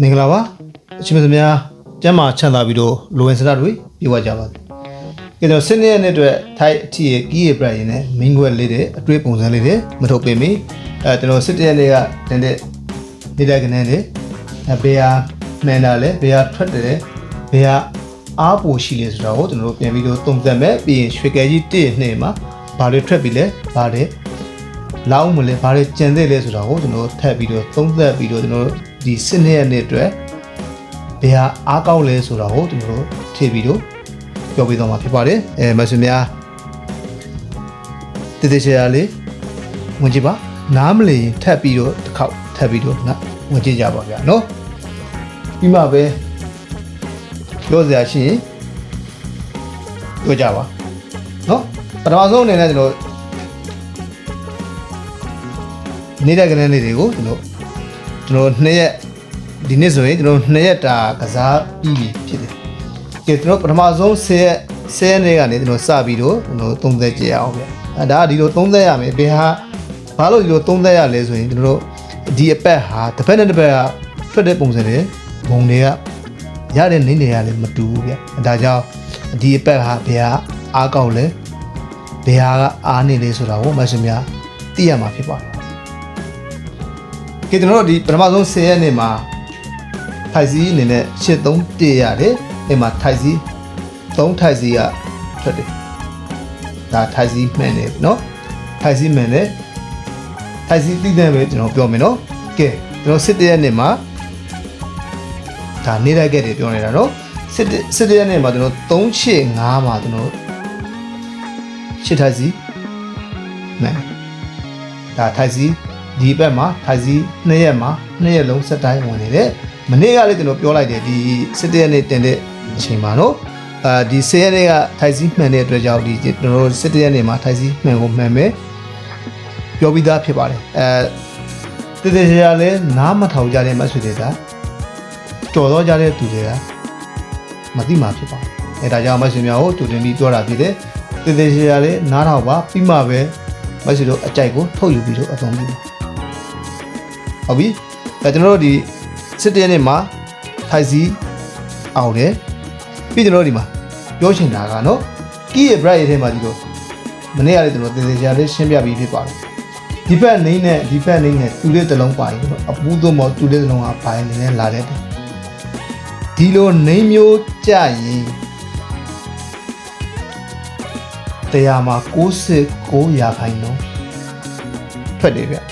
မင်္ဂလာပါအချင်းမသမ ्या ကျမ်းမာချမ်းသာပြီးတော့လိုဝင်စရတွေပြေဝကြပါစေကဲတော့စနေရက်နေ့အတွက်ထိုက်အထီရဲ့ကီးရပြရင်နဲ့မင်းခွက်လေးတဲ့အတွေ့ပုံစံလေးတွေမထုတ်ပေးမီအဲကျွန်တော်စစ်တရက်နေ့ကတင်တဲ့နေတဲ့ကနေလေအဲဘေးဟာမှန်တာလဲဘေးဟာထွက်တယ်ဘေးဟာအားပိုရှိလေဆိုတော့ကိုကျွန်တော်တို့ပြန်ပြီးတော့သုံးသပ်မယ်ပြီးရင်ရွှေကဲကြီးတစ်နှစ်မှာဘာတွေထွက်ပြီးလဲဘာတွေလောက်မလဲဘာတွေကြံသေးလဲဆိုတော့ကိုကျွန်တော်ထပ်ပြီးတော့သုံးသပ်ပြီးတော့ကျွန်တော်တို့ ဒီစနစ်ရဲ့နေ့အတွက်ဘယ်ဟာအားကောင်းလဲဆိုတော့ကိုကျွန်တော်တို့ထည့်ပြီးတော့ပြောပြတော့မှာဖြစ်ပါတယ်အဲမဆွေများတည်တည်ချာချာလေးဝင်ကြည့်ပါနားမလည်ရင်ထပ်ပြီးတော့တစ်ခေါက်ထပ်ပြီးတော့နားဝင်ကြည့်ကြပါဗျာနော်ပြီးမှပဲပြောစရာရှိရင်ပြောကြပါနော်ပထမဆုံးအနေနဲ့ကျွန်တော်နေတဲ့ကလေးလေးတွေကိုကျွန်တော် ကျွန်တော်နှစ်ရက်ဒီနေ့ဆိုရင်ကျွန်တော်နှစ်ရက်တာကစားပြီးပြီဖြစ်တယ်။ကဲကျွန်တော်ပထမဆုံး10ရက်10ရက်နေ့ကနေကျွန်တော်စပြီးတော့ကျွန်တော်သုံးသက်ကြရအောင်ဗျ။အဲဒါကဒီလိုသုံးသက်ရမယ်ဘယ်ဟာဘာလို့ဒီလိုသုံးသက်ရလဲဆိုရင်ကျွန်တော်တို့ဒီအပတ်ဟာတစ်ဖက်နဲ့တစ်ဖက်ကထွက်တဲ့ပုံစံတွေဘုံတွေကရတဲ့နေနေရလည်းမတူဘူးဗျ။အဲဒါကြောင့်ဒီအပတ်ဟာဘယ်ဟာအားကောက်လဲဘယ်ဟာကအားနေလဲဆိုတာကိုမဆွေများသိရမှာဖြစ်ပါတယ် ကဲကျွန်တော်တို့ဒီပထမဆုံး10ရက်နေ့မှာထိုက်စီအနေနဲ့83တည့်ရတယ်အဲ့မှာထိုက်စီ3ထိုက်စီကထွက်တယ်ဒါထိုက်စီမှန်တယ်เนาะထိုက်စီမှန်တယ်ထိုက်စီသိတဲ့ပဲကျွန်တော်ပြောမယ်เนาะကဲကျွန်တော်7ရက်နေ့မှာဒါနေလိုက်ခဲ့တယ်ပြောနေတာเนาะ7 7ရက်နေ့မှာကျွန်တော်3ချစ်5မှာကျွန်တော်8ထိုက်စီမှန်တယ်ဒါထိုက်စီ ဒီဘက်မှာထိုက်စီ2ရက်မှာ2ရက်လုံးစက်တိုင်းဝင်နေတယ်မနေ့ကလည်းကျွန်တော်ပြောလိုက်တယ်ဒီ7ရက်နေ့တင်တဲ့အချိန်မှာနော်အာဒီ10ရက်နေ့ကထိုက်စီမှန်တဲ့အတွက်ကြောင့်ဒီကျွန်တော်တို့7ရက်နေ့မှာထိုက်စီမှန်ကိုမှန်မယ်ပြောပြီးသားဖြစ်ပါတယ်အဲတည်တည်ချာချာလည်းနားမထောင်ကြတဲ့မဆွေတွေကကြော်တော့ကြတဲ့သူတွေကမသိမှာဖြစ်ပါတယ်အဲဒါကြောင့်မဆွေများကိုတူတင်ပြီးပြောတာဖြစ်တယ်တည်တည်ချာချာလည်းနားထောင်ပါပြီးမှပဲမဆွေတို့အကြိုက်ကိုထုတ်ယူပြီးတော့အသုံးပြုပါ ဟုတ်ပြီအဲကျွန်တော်တို့ဒီစစ်တဲနေ့မှာထိုက်စီအောင်တယ်ပြီးကျွန်တော်တို့ဒီမှာပြောချင်တာကနော်ကီးရဲ့ bright ရဲ့ထဲမှာဒီလိုမနေ့ကလည်းကျွန်တော်တင်စရာလေးရှင်းပြပြီးဖြစ်ပါတယ်ဒီဘက်နေနဲ့ဒီဘက်နေနဲ့တူလေးတစ်လုံးပါရင်အပူးသွမောတူလေးတစ်လုံးကပါရင်လည်းလာတဲ့ဒီလိုနေမျိုးကြရင်တရားမှာ69ရာခိုင်နှုန်းထွက်တယ်ဗျ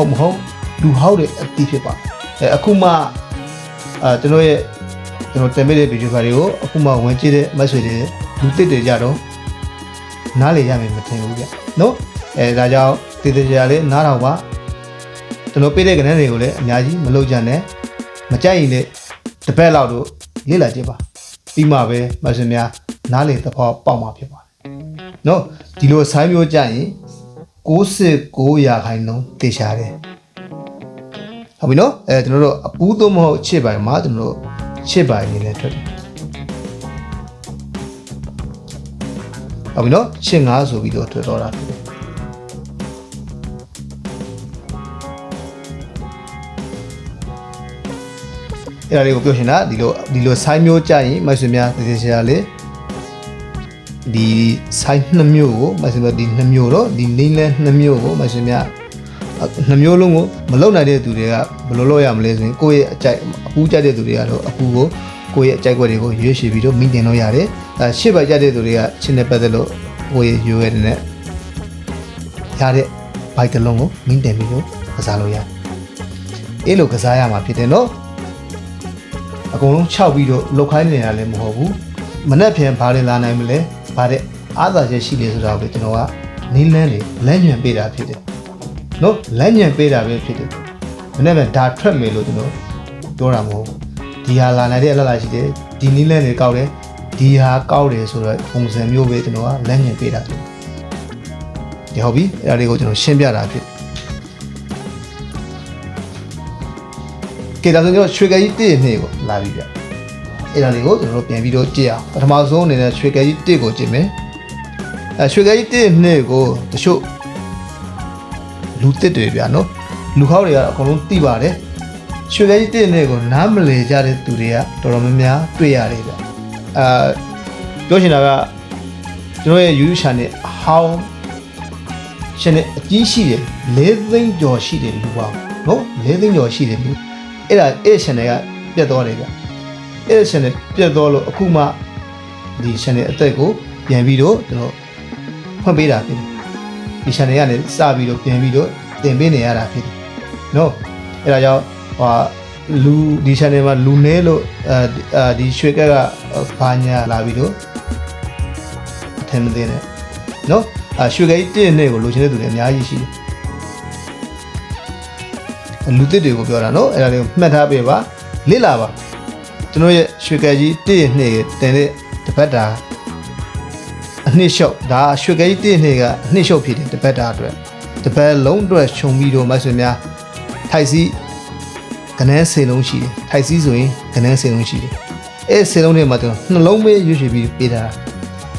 ဟုတ်မဟုတ်လူဟောက်တဲ့အတိဖြစ်ပါအဲအခုမှအဲကျွန်တော်ရဲ့ကျွန်တော်တင်ပေးတဲ့ဗီဒီယိုဖိုင်တွေကိုအခုမှဝင်ကြည့်တဲ့မက်ဆေ့ချ်တွေလူတစ်တွေကြတော့နားလေရမယ်မထင်ဘူးဗျနော်အဲဒါကြောင့်တည်တည်ကြလေးနားတော်ပါကျွန်တော်ပေးတဲ့ကဏ္ဍတွေကိုလည်းအများကြီးမလုပ်ကြနဲ့မကြိုက်ရင်လည်းတစ်ပတ်လောက်တော့လေ့လာကြည့်ပါပြီးမှပဲမက်ဆေ့ချ်များနားလေသဘောပေါက်မှာဖြစ်ပါတယ်နော်ဒီလိုဆိုင်းမျိုးကြရင် 69ရာခိုင်နှုန်းတေချာတယ်ဟုတ်ပြီနော်အဲကျွန်တော်တို့အပူးသုံးမဟုတ်ချစ်ပိုင်မှာကျွန်တော်တို့ချစ်ပိုင်နေလဲထွက်တယ်ဟုတ်ပြီနော်ချစ်ငါဆိုပြီးတော့ထွက်တော့တာဖြစ်တယ်အဲ့ဒါလေးကိုပြောရှင်တာဒီလိုဒီလိုဆိုင်းမျိုးကြရင်မိုက်ဆွေများတေချာလေး ဒီဆိုင်နှစ်မျိုးကိုမဆင်မဒီနှစ်မျိုးတော့ဒီနေလဲနှစ်မျိုးကိုမဆင်မြနှစ်မျိုးလုံးကိုမလုံနိုင်တဲ့သူတွေကဘယ်လိုလုပ်ရမလဲဆိုရင်ကိုယ့်ရဲ့အကြိုက်အပူးကြတဲ့သူတွေကတော့အပူကိုကိုယ့်ရဲ့အကြိုက်ွက်တွေကိုရွေးချယ်ပြီးတော့မိတင်လို့ရတယ်အဲရှစ်ပါကြတဲ့သူတွေကချင်းနဲ့ပတ်သက်လို့ကိုယ့်ရဲ့ရွေးရတဲ့ရတဲ့ဘိုက်တစ်လုံးကိုမိတင်ပြီးတော့ကစားလို့ရတယ်အဲ့လိုကစားရမှာဖြစ်တယ်နော်အကုန်လုံး6ပြီးတော့လုတ်ခိုင်းနေတာလည်းမဟုတ်ဘူးမနဲ့ပြန်ဘာတွေလာနိုင်မလဲ ဘာတဲ့အားသာချက်ရှိလေဆိုတာကိုကျွန်တော်ကနီးလန်းနေလမ်းညွန်ပေးတာဖြစ်တယ်နော်လမ်းညွန်ပေးတာပဲဖြစ်တယ်မနဲ့ပြန်ဒါထွက်မယ်လို့ကျွန်တော်ပြောတာမဟုတ်ဘူးဒီဟာလာနိုင်တဲ့အလားလာရှိတယ်ဒီနီးလန်းတွေကောက်တယ်ဒီဟာကောက်တယ်ဆိုတော့ပုံစံမျိုးပဲကျွန်တော်ကလမ်းညွန်ပေးတာဖြစ်ဒီဟုတ်ပြီအဲ့ဒါလေးကိုကျွန်တော်ရှင်းပြတာဖြစ်ကဲဒါဆိုကျွန်တော်ရွှေကကြီးတည့်နေကိုလာပြီဗျ အဲ့ဒါလေးကိုကျွန်တော်တို့ပြန်ပြီးတော့ကြည့်အောင်ပထမဆုံးအနေနဲ့ရွှေကကြီးတစ်ကိုကြည့်မယ်အဲရွှေကကြီးတစ်နှစ်ကိုတချို့လူတစ်တွေဗျာနော်လူခေါက်တွေကအကုန်လုံးသိပါတယ်ရွှေခဲကြီးတစ်နဲ့ကိုနားမလည်ကြတဲ့သူတွေကတော်တော်များများတွေ့ရတယ်ဗျအာပြောချင်တာကကျွန်တော်ရဲ့ YouTube channel အဟောင်း channel အကြီးရှိတယ်၄သိန်းကျော်ရှိတယ်လူပါနော်၄သိန်းကျော်ရှိတယ်လူအဲ့ဒါအဲ့ channel ကပြတ်သွားတယ်ဗျ အဲ့ channel ပြတ်သွားလို့အခုမှဒီ channel အသက်ကိုပြန်ပြီးတော့ကျွန်တော်ဖွင့်ပေးတာဖြစ်တယ်ဒီ channel ကနေစပြီးတော့ပြန်ပြီးတော့တင်ပေးနေရတာဖြစ်တယ်နော်အဲ့ဒါကြောင့်ဟဟာလူဒီ channel မှာလူနေလို့အဲဒီရွှေကက်ကဘာညာလာပြီးတော့အထင်မသေးနဲ့နော်အရွှေကက်ကြီးတင်းနေကိုလိုချင်တဲ့သူတွေအများကြီးရှိတယ်လူတစ်တွေကိုပြောတာနော်အဲ့ဒါတွေကိုမှတ်ထားပေးပါလစ်လာပါ ကျွန်တော်ရဲ့ရွှေကက်ကြီးတင်းနေတင်တဲ့တပတ်တာအနှစ်လျှော့ဒါရွှေကက်ကြီးတင်းနေကအနှစ်လျှော့ဖြစ်တယ်တပတ်တာအတွက်တပတ်လုံးအတွက်ခြုံပြီးတော့မဆွေများထိုက်စီကနန်းစေလုံးရှိတယ်ထိုက်စီဆိုရင်ကနန်းစေလုံးရှိတယ်အဲ့စေလုံးတွေမှာကျွန်တော်နှလုံးပဲရွှေ့ရွှေ့ပြီးပေးတာ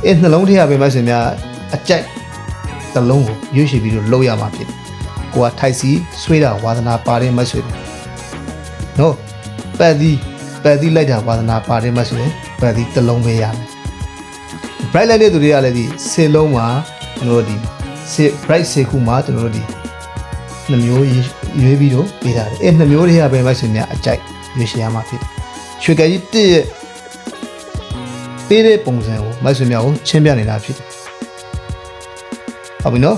အဲ့နှလုံးထဲကပဲမဆွေများအကြိုက်တစ်လုံးကိုရွေးချယ်ပြီးတော့လှုပ်ရမှာဖြစ်တယ်။ကိုကထိုက်စီဆွေးတာဝါသနာပါတဲ့မဆွေတယ်။နော်ပတ်သီး ပတ်သီးလိုက်တာဝါသနာပါတဲ့မဆွေတယ်ပတ်သီးတစ်လုံးပဲရမယ်။ bright light တဲ့သူတွေကလည်းဒီစေလုံးမှာကျွန်တော်တို့ဒီစေ bright စေခုမှာကျွန်တော်တို့ဒီနှမျိုးရွေးပြီးတော့ပေးထားတယ်။အဲ့နှမျိုးတွေကပဲမဆွေများအကြိုက်ရွေးချယ်ရမှာဖြစ်တယ်။ရွှေကကြီးတစ်ရဲ့ပေးတဲ့ပုံစံကိုမဆွေများကိုချင်းပြနေတာဖြစ်တယ်။ဟုတ်ပြီနော်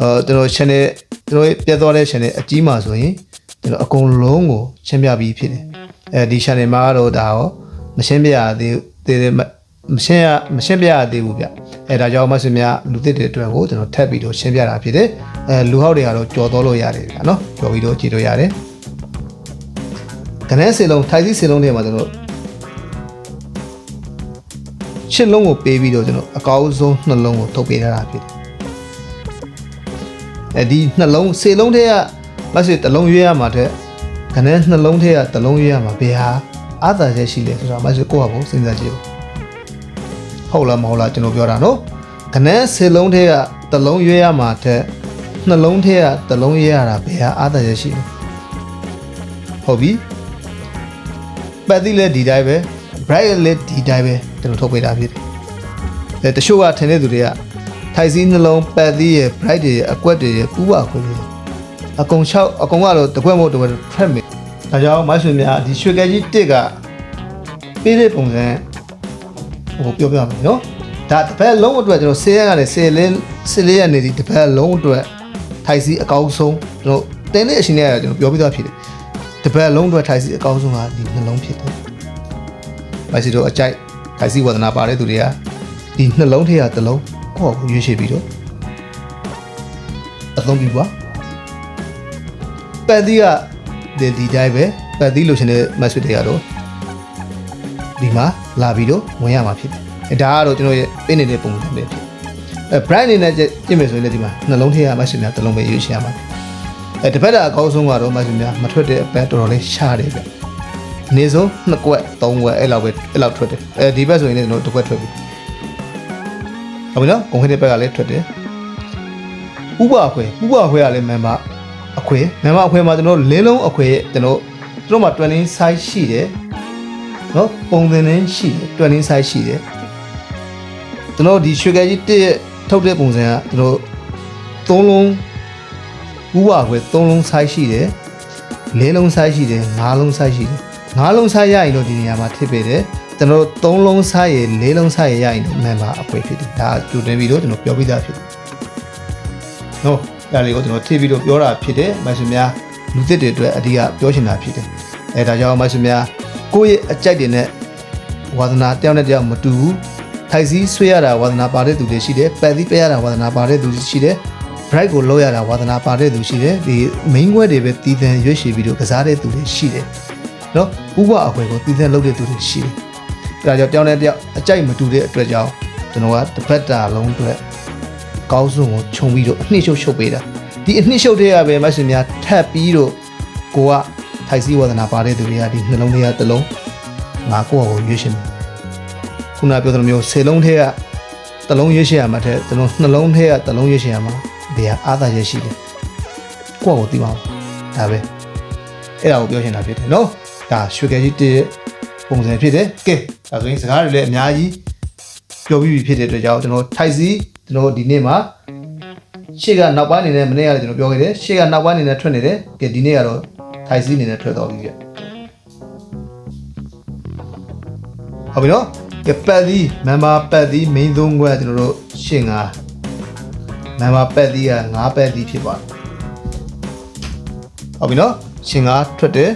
အဲကျွန်တော် channel ကျွန်တော်ပြတ်သွားတဲ့ channel အကြီးမှာဆိုရင် ကျွန်တော်အကုန်လုံးကိုရှင်းပြပြီးဖြစ်တယ်အဲဒီ channel မှာတော့ဒါရောမရှင်းပြရသေးသေးသေးမရှင်းရမရှင်းပြရသေးဘူးဗျအဲဒါကြောင့်မဆွေများလူသစ်တွေအတွက်ကိုကျွန်တော်ထပ်ပြီးတော့ရှင်းပြတာဖြစ်တယ်အဲလူဟောက်တွေကတော့ကြော်တော်လို့ရတယ်ဗျာနော်ကြော်ပြီးတော့ကြည့်လို့ရတယ်ကနန်းစေလုံးထိုင်စီစေလုံးတွေမှာကျွန်တော်ရှစ်လုံးကိုပေးပြီးတော့ကျွန်တော်အကောင်းဆုံးနှလုံးကိုထုတ်ပေးထားတာဖြစ်တယ်အဲဒီနှလုံးစေလုံးထဲက မဆွေတစ်လုံးရွေးရမှာတဲ့ခနဲ့နှလုံးထဲကတစ်လုံးရွေးရမှာဘယ်ဟာအာသာချက်ရှိလဲဆိုတော့မဆွေကိုယ့်ဟာကိုစဉ်းစားကြည့်ဟုတ်လားမဟုတ်လားကျွန်တော်ပြောတာနော်ခနဲ့စေလုံးထဲကတစ်လုံးရွေးရမှာတဲ့နှလုံးထဲကတစ်လုံးရွေးရတာဘယ်ဟာအာသာချက်ရှိလဲဟုတ်ပြီပတ်သီးလည်းဒီတိုင်းပဲ bright လည်းဒီတိုင်းပဲကျွန်တော်ထုတ်ပေးတာဖြစ်တယ်အဲတချို့ကထင်တဲ့သူတွေကထိုက်စီးနှလုံးပတ်သီးရဲ့ bright တွေရဲ့အကွက်တွေရဲ့ပူပါခွေတွေ အကုန်၆အကုန်ကတော့တကွက်မဟုတ်တကွက်ထွက်မယ်ဒါကြောင့်မဆွေများဒီရွှေကဲကြီးတစ်ကပေးတဲ့ပုံစံဟိုပြောပြမယ်နော်ဒါတစ်ပတ်လုံးအတွက်ကျွန်တော်ဆေးရက်ကနေဆေးလေးဆေးလေးရက်နေဒီတစ်ပတ်လုံးအတွက်ထိုက်စီးအကောင်းဆုံးကျွန်တော်တင်းတဲ့အချိန်နဲ့ကျွန်တော်ပြောပြသွားဖြစ်တယ်တစ်ပတ်လုံးအတွက်ထိုက်စီးအကောင်းဆုံးကဒီနှလုံးဖြစ်တယ်မိုက်စီတို့အကြိုက်ထိုက်စီးဝဒနာပါတဲ့သူတွေကဒီနှလုံးထဲကတစ်လုံးကိုယ့်ကိုရွေးချယ်ပြီးတော့အသုံးပြုပါ ပန်သီးကဒီဒီတိုင်းပဲပန်သီးလိုချင်တဲ့ message တွေကတော့ဒီမှာလာပြီးတော့ဝင်ရမှာဖြစ်တယ်အဲဒါကတော့ကျွန်တော်ရဲ့ပေးနေတဲ့ပုံစံပဲဖြစ်အဲ brand အနေနဲ့ကြည့်မယ်ဆိုရင်လည်းဒီမှာနှလုံးထဲက message များတစ်လုံးပဲရွေးချယ်ရမှာအဲတစ်ဖက်တာအကောင်းဆုံးကတော့ message များမထွက်တဲ့အပတ်တော်တော်လေးရှားတယ်ဗျအနည်းဆုံးနှစ်ကွက်သုံးကွက်အဲ့လောက်ပဲအဲ့လောက်ထွက်တယ်အဲဒီဘက်ဆိုရင်လည်းကျွန်တော်တစ်ကွက်ထွက်ပြီဟုတ်ပြီနော်ကုန်ခင်းတဲ့ဘက်ကလည်းထွက်တယ်ဥပအခွဲဥပအခွဲကလည်း member အခွဲ member အခွဲမှာကျွန်တော်လင်းလုံးအခွဲရဲ့ကျွန်တော်တို့မှာ20 size ရှိတယ်နော်ပုံသင်နှင်းရှိတယ်20 size ရှိတယ်ကျွန်တော်ဒီရွှေကဲကြီးတစ်ရဲ့ထုတ်တဲ့ပုံစံကကျွန်တော်သုံးလုံးဥပအခွဲသုံးလုံး size ရှိတယ်လေးလုံး size ရှိတယ်ငါးလုံး size ရှိတယ်ငါးလုံး size ရရင်တော့ဒီနေရာမှာထည့်ပေးတယ်ကျွန်တော်သုံးလုံး size ရယ်လေးလုံး size ရရင်တော့ member အခွဲဖြစ်တယ်ဒါကြိုတင်ပြီးတော့ကျွန်တော်ပြောပြသားဖြစ်တယ်နော် ဒါလေးကိုကျွန်တော်ထည့်ပြီးတော့ပြောတာဖြစ်တယ်မိုက်ဆွေများလူသစ်တွေအတွက်အဓိကပြောချင်တာဖြစ်တယ်အဲဒါကြောင့်မိုက်ဆွေများကိုယ့်ရဲ့အကြိုက်တွေနဲ့ဝါသနာတယောက်နဲ့တယောက်မတူဘူးထိုက်စီးဆွေးရတာဝါသနာပါတဲ့သူတွေရှိတယ်ပန်သီးပေးရတာဝါသနာပါတဲ့သူရှိတယ် bright ကိုလောက်ရတာဝါသနာပါတဲ့သူရှိတယ်ဒီ main ခွဲတွေပဲတည်တံရွေးချယ်ပြီးတော့ကစားတဲ့သူတွေရှိတယ်နော်ဥပအခွဲကိုတည်တံလုပ်တဲ့သူတွေရှိတယ်ဒါကြောင့်တယောက်နဲ့တယောက်အကြိုက်မတူတဲ့အတွက်ကြောင့်ကျွန်တော်ကတစ်ပတ်တာလုံးအတွက် ကောင်းဆုံးကိုခြုံပြီးတော့အနှစ်ရှုပ်ရှုပ်ပေးတာဒီအနှစ်ရှုပ်တဲ့ရပဲမရှင်များထပ်ပြီးတော့ကိုကထိုက်စီဝဒနာပါတဲ့သူတွေကဒီနှလုံးထဲကတစ်လုံးငါကိုယ့်ကိုရွေးရှင်တယ်ခုနပြောသလိုမျိုးဆယ်လုံးထဲကတစ်လုံးရွေးရှင်ရမှာတဲ့ကျွန်တော်နှလုံးထဲကတစ်လုံးရွေးရှင်ရမှာဘယ်ဟာအားသာချက်ရှိလဲကိုယ့်ကိုသိပါဘူးဒါဒါပဲအဲ့ဒါကိုပြောချင်တာဖြစ်တယ်နော်ဒါရွှေကဲကြီးတစ်ပုံစံဖြစ်တယ်ကဲဒါဆိုရင်စကားတွေလည်းအများကြီးပြောပြီးပြီဖြစ်တဲ့အတွက်ကြောင့်ကျွန်တော်ထိုက်စီ ကျွန်တော်ဒီနေ့မှာရှေ့ကနောက်ပိုင်းအနေနဲ့မနေ့ကလည်းကျွန်တော်ပြောခဲ့တယ်ရှေ့ကနောက်ပိုင်းအနေနဲ့ထွက်နေတယ်ကဲဒီနေ့ကတော့ထိုက်စီအနေနဲ့ထွက်တော့ပြီပြဟုတ်ပြီနော်ကဲပတ်ဒီမန်ဘာပတ်ဒီ main သုံးခွဲကျွန်တော်တို့ရှင်းငါမန်ဘာပတ်ဒီက9ပတ်ဒီဖြစ်ပါတယ်ဟုတ်ပြီနော်ရှင်းငါထွက်တယ်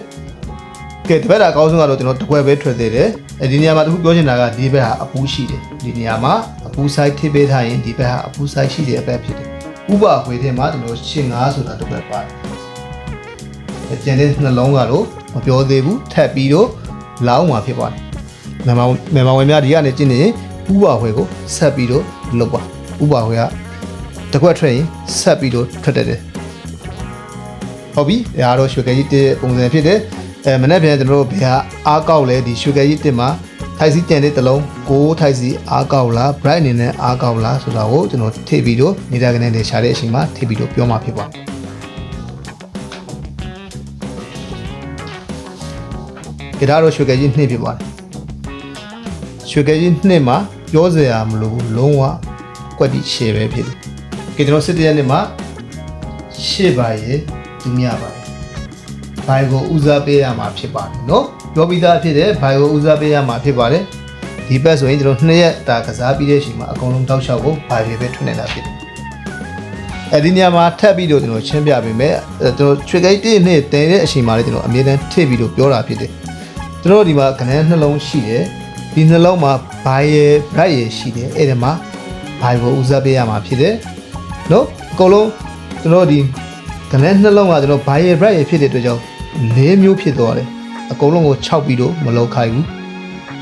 ကဲဒီဘက်ကအကောင်းဆုံးကတော့ကျွန်တော်တစ်ခွဲပဲထွက်သေးတယ် အဲဒီနေရာမှာတခုပြောချင်တာကဒီဘက်ဟာအပူးရှိတယ်ဒီနေရာမှာအပူး side ထိပေးထားရင်ဒီဘက်ဟာအပူး side ရှိတဲ့အဘက်ဖြစ်တယ်ဥပအခွေထဲမှာကျွန်တော်ရှင်းငါဆိုတာတစ်ခွဲပါတယ်ကျန်တဲ့နှလုံးကတော့မပြောသေးဘူးထပ်ပြီးတော့လောင်းမှာဖြစ်ပါတယ်မြန်မာမြန်မာဝင်များဒီကနေကျင်းနေရင်ဥပဝဲကိုဆက်ပြီးတော့လုပ်ပါဥပဝဲကတစ်ခွက်ထွက်ရင်ဆက်ပြီးတော့ထွက်တတ်တယ်ဟုတ်ပြီဒါကတော့ရွှေကဲကြီးတစ်ပုံစံဖြစ်တယ် အဲမနေ့ပြန်ကျွန်တော်တို့ဘယ်ဟာအားကောက်လဲဒီရွှေကဲကြီးတစ်မှာထိုက်စီကြံတဲ့တစ်လုံးကိုထိုက်စီအားကောက်လား bright အနေနဲ့အားကောက်လားဆိုတာကိုကျွန်တော်ထိပ်ပြီးတော့နေတာကနေနေရှာတဲ့အချိန်မှာထိပ်ပြီးတော့ပြောမှာဖြစ်ပါတယ်ကြဒါတော့ရွှေကဲကြီးနှစ်ဖြစ်ပါတယ်ရွှေကဲကြီးနှစ်မှာပြောစရာမလိုဘူးလုံးဝကွက်တိရှယ်ပဲဖြစ်တယ်။ကြကျွန်တော်စစ်တရက်နှစ်မှာရှေ့ပါရဲ့ဒုမြပါ ရဲ့ဘိုင်ကိုဦးစားပေးရမှာဖြစ်ပါတယ်နော်ပြောပြီးသားဖြစ်တယ်ဘိုင်ကိုဦးစားပေးရမှာဖြစ်ပါတယ်ဒီဘက်ဆိုရင်ကျွန်တော်နှစ်ရက်တာကစားပြီးတဲ့ချိန်မှာအကုန်လုံးတောက်လျှောက်ကိုဘိုင်တွေပဲထွက်နေတာဖြစ်တယ်အဲဒီနေရာမှာထပ်ပြီးတော့ကျွန်တော်ရှင်းပြပေးမယ်အဲကျွန်တော်ချွေကိတ်တစ်နှစ်တင်တဲ့အချိန်မှာလည်းကျွန်တော်အမြဲတမ်းထည့်ပြီးတော့ပြောတာဖြစ်တယ်ကျွန်တော်ဒီမှာကနန်းနှလုံးရှိတယ်ဒီနှလုံးမှာဘိုင်ရယ် bright ရယ်ရှိတယ်အဲ့ဒီမှာဘိုင်ကိုဦးစားပေးရမှာဖြစ်တယ်နော်အကုန်လုံးကျွန်တော်ဒီကနန်းနှလုံးကကျွန်တော်ဘိုင်ရယ် bright ရယ်ဖြစ်တဲ့အတွက်ကြောင့် ၄မျိုးဖြစ်သွားတယ်အကုန်လုံးကို6ပြီးတော့မလောက်ခိုင်းဘူး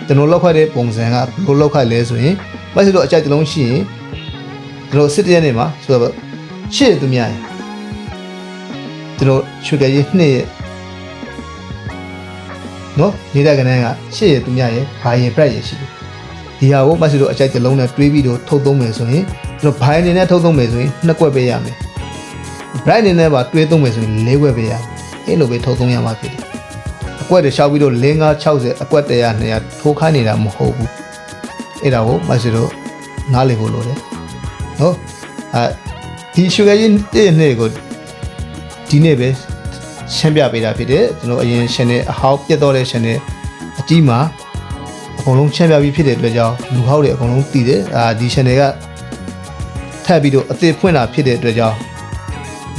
ကျွန်တော်လောက်ခိုက်တဲ့ပုံစံကဘယ်လိုလောက်ခိုက်လဲဆိုရင်မက်ဆေ့တော့အကြိုက်တစ်လုံးရှိရင်ကျွန်တော်စစ်တရက်နေမှာဆိုတော့ရှေ့သူများရင်ကျွန်တော်ချွေကြရေးနှစ်ရက်နော်နေတဲ့ကနန်းကရှေ့ရသူများရဲ့ဘာရင် bright ရရှိတယ်ဒီဟာကိုမက်ဆေ့တော့အကြိုက်တစ်လုံးနဲ့တွေးပြီးတော့ထုတ်သုံးမယ်ဆိုရင်ကျွန်တော်ဘိုင်အနေနဲ့ထုတ်သုံးမယ်ဆိုရင်နှစ်ကွက်ပေးရမယ် bright အနေနဲ့ပါတွေးသုံးမယ်ဆိုရင်၄ကွက်ပေးရမယ် အဲ့လိုပဲထုတ်သုံးရမှာဖြစ်တယ်အကွက်တွေရှောက်ပြီးတော့၄၅60အကွက်100 200ထိုးခိုင်းနေတာမဟုတ်ဘူးအဲ့ဒါကိုမက်ဆေ့တော့နားလည်ဖို့လိုတယ်နော်အဲဒီ sugar ကြီးတဲ့နေ့ကိုဒီနေ့ပဲရှင်းပြပေးတာဖြစ်တယ်ကျွန်တော်အရင် channel အဟောက်ပြတ်တော့တဲ့ channel အကြီးမှာအကုန်လုံးရှင်းပြပြီးဖြစ်တဲ့အတွက်ကြောင့်လူဟောက်တွေအကုန်လုံးတည်တယ်အာဒီ channel ကထပ်ပြီးတော့အသစ်ဖွင့်တာဖြစ်တဲ့အတွက်ကြောင့်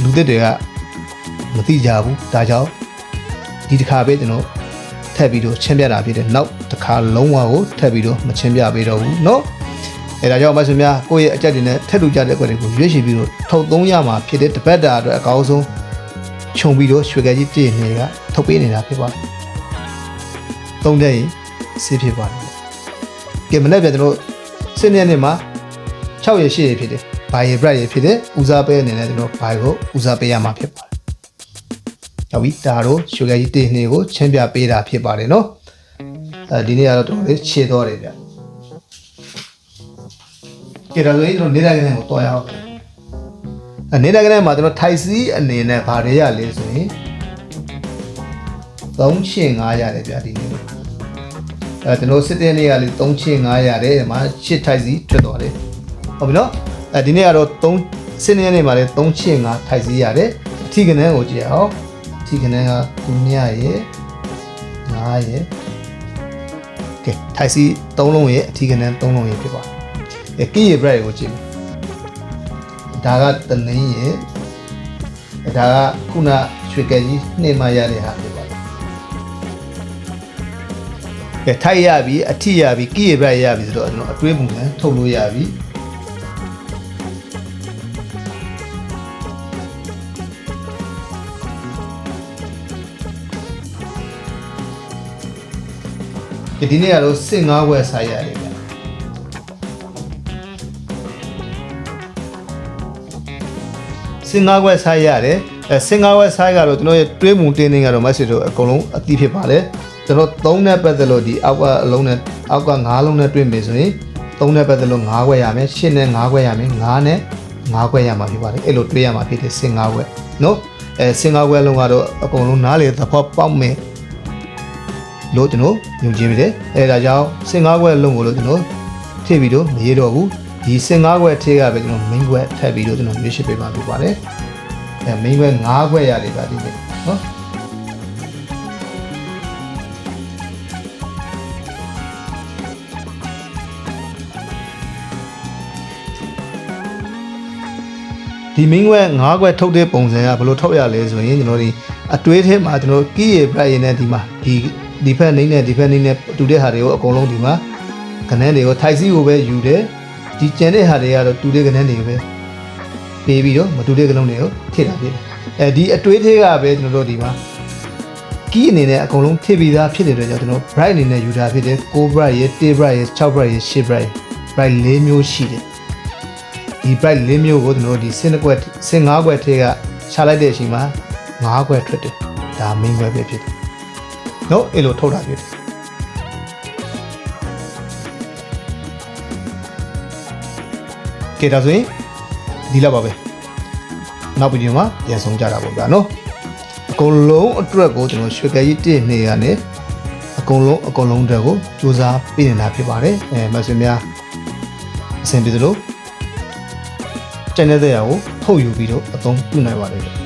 လူသစ်တွေက မသိကြဘူးဒါကြောင့်ဒီတစ်ခါပဲကျွန်တော်ထပ်ပြီးတော့ရှင်းပြတာဖြစ်တယ်နောက်တစ်ခါလုံးဝကိုထပ်ပြီးတော့မရှင်းပြပေးတော့ဘူးเนาะအဲဒါကြောင့်မဆွေများကိုယ့်ရဲ့အကြက်တွေနဲ့ထက်တူကြတဲ့ကွက်တွေကိုရွေးချယ်ပြီးတော့ထုတ်သုံးရမှာဖြစ်တဲ့တပတ်တာအတွက်အကောင်းဆုံးခြုံပြီးတော့ရွှေကဲကြီးပြည့်နေကထုတ်ပေးနေတာဖြစ်ပါတယ်။သုံးတဲ့ရင်စေးဖြစ်ပါတယ်။ကဲမနေ့ပြန်ကျွန်တော်စစ်နေ့နေ့မှာ6ရ8ရဖြစ်တယ်။ဘာရ bright ရဖြစ်တယ်။ဦးစားပေးအနေနဲ့ကျွန်တော်ဘာကိုဦးစားပေးရမှာဖြစ်ပါတယ်။ ။ ဟုတ်ပြီဒါတော့ရွှေကဲကြီးတင်နေကိုချင်းပြပေးတာဖြစ်ပါတယ်နော်။အဲဒီနေ့ကတော့တော်တော်လေးခြေတော့တယ်ဗျ။ကဲဒါဆိုရင်ကျွန်တော်နေတဲ့ကနေကိုတော်ရအောင်။အနေနဲ့ကလည်းမှာကျွန်တော်ထိုက်စီအနေနဲ့ဗာရဲရလဲဆိုရင်3ချင်း9ရတယ်ဗျာဒီနေ့အဲကျွန်တော်စစ်တဲ့နေ့ကလေ3ချင်း9ရတယ်ဒီမှာ8ထိုက်စီထွက်သွားတယ်ဟုတ်ပြီနော်အဲဒီနေ့ကတော့3စစ်တဲ့နေ့မှာလေ3ချင်း9ထိုက်စီရတယ်အထီကနန်းကိုကြည့်အောင် အထီကနန်းကသူမြရဲ့9ရဲ့ကဲထိုက်စီ3လုံးရဲ့အထီကနန်း3လုံးရဲ့ဖြစ်ပါတယ်ကဲကီရဲ့ bread ကိုကြည့်မယ်ဒါကတလင်းရဲ့ဒါကခုနရွှေကဲကြီးနှိမ့်မရတဲ့ဟာဖြစ်ပါတယ်ကဲထိုက်ရပြီအထိရပြီကိရပြရပြီဆိုတော့ကျွန်တော်အတွင်းပုံစံထုတ်လို့ရပြီ ဒီနေ့ကတော့စစ်ငါးဝက်ဆိုင်ရတယ်ဗျစင်ကာဝက်ဆိုက်ရတယ်အဲစင်ကာဝက်ဆိုက်ကတော့ကျွန်တော်ရဲ့တွဲမှုတင်းတင်းကတော့ message တို့အကုန်လုံးအသိဖြစ်ပါတယ်ကျွန်တော်သုံးနဲ့ပတ်သက်လို့ဒီအောက်ကအလုံးနဲ့အောက်က9လုံးနဲ့တွဲမယ်ဆိုရင်သုံးနဲ့ပတ်သက်လို့9ခွဲရမယ်ရှင်းနဲ့9ခွဲရမယ်9နဲ့9ခွဲရမှာဖြစ်ပါတယ်အဲ့လိုတွဲရမှာဖြစ်တယ်စင်ကာဝက်နော်အဲစင်ကာကွဲလုံးကတော့အကုန်လုံးနားလေသဘောပေါက်မယ် လို့ကျွန်တော်ညွှန်ကြည့်မိတယ်အဲဒါကြောင့်စင်ကာကွဲလုံးကိုလို့ကျွန်တော်ထည့်ပြီးတော့မရေးတော့ဘူးဒီစင်ကာကွဲထည့်ကပဲကျွန်တော် main ကွဲထည့်ပြီးတော့ကျွန်တော်ရွေးချယ်ပေးမှာဖြစ်ပါတယ်အဲ main ကွဲ9ကွဲရတယ်ဗျဒီနေ့နော်ဒီမင်းခွဲ၅ခွဲထုတ်တဲ့ပုံစံကဘယ်လိုထုတ်ရလဲဆိုရင်ကျွန်တော်ဒီအတွေးထဲမှာကျွန်တော်ကီးရ bright ရနဲ့ဒီမှာဒီ ဒီဖက်နေနဲ့ဒီဖက်နေနဲ့တူတဲ့ဟာတွေကိုအကုန်လုံးဒီမှာခနန်းတွေကိုထိုက်စီကိုပဲယူတယ်ဒီကျန်တဲ့ဟာတွေကတော့တူတဲ့ခနန်းတွေကိုပဲပေးပြီးတော့မတူတဲ့ကလုံးတွေကိုထည့်တာဖြစ်တယ်အဲဒီအတွေးထဲကပဲကျွန်တော်တို့ဒီမှာကီးအနေနဲ့အကုန်လုံးထည့်ပြီးသားဖြစ်တဲ့အတွက်ကြောင့်ကျွန်တော် bright အနေနဲ့ယူတာဖြစ်တယ်6 bright ရ10 bright ရ6 bright ရ10 bright bright ၄မျိုးရှိတယ်ဒီ bright လေးမျိုးကိုကျွန်တော်တို့ဒီစင်ကွက်စင်၅ကွက်ထဲကခြာလိုက်တဲ့အချိန်မှာ၅ကွက်ထွက်တယ်ဒါ main ကွက်ပဲဖြစ်တယ် နော်အဲ့လိုထုတ်တာဖြစ်တယ်ကဲဒါဆိုရင်ဒီလောက်ပါပဲနောက်ဗီဒီယိုမှာပြန်ဆောင်ကြတာပေါ့ဗျာနော်အကုန်လုံးအတွက်ကိုကျွန်တော်ရွှေကြကြီးတစ်နေရနဲ့အကုန်လုံးအကုန်လုံးအတွက်ကိုစူးစမ်းပြင်နေတာဖြစ်ပါတယ်အဲမဆွေများအဆင်ပြေသလို channel တဲ့ရာကိုထုတ်ယူပြီးတော့အသုံးပြုနိုင်ပါတယ်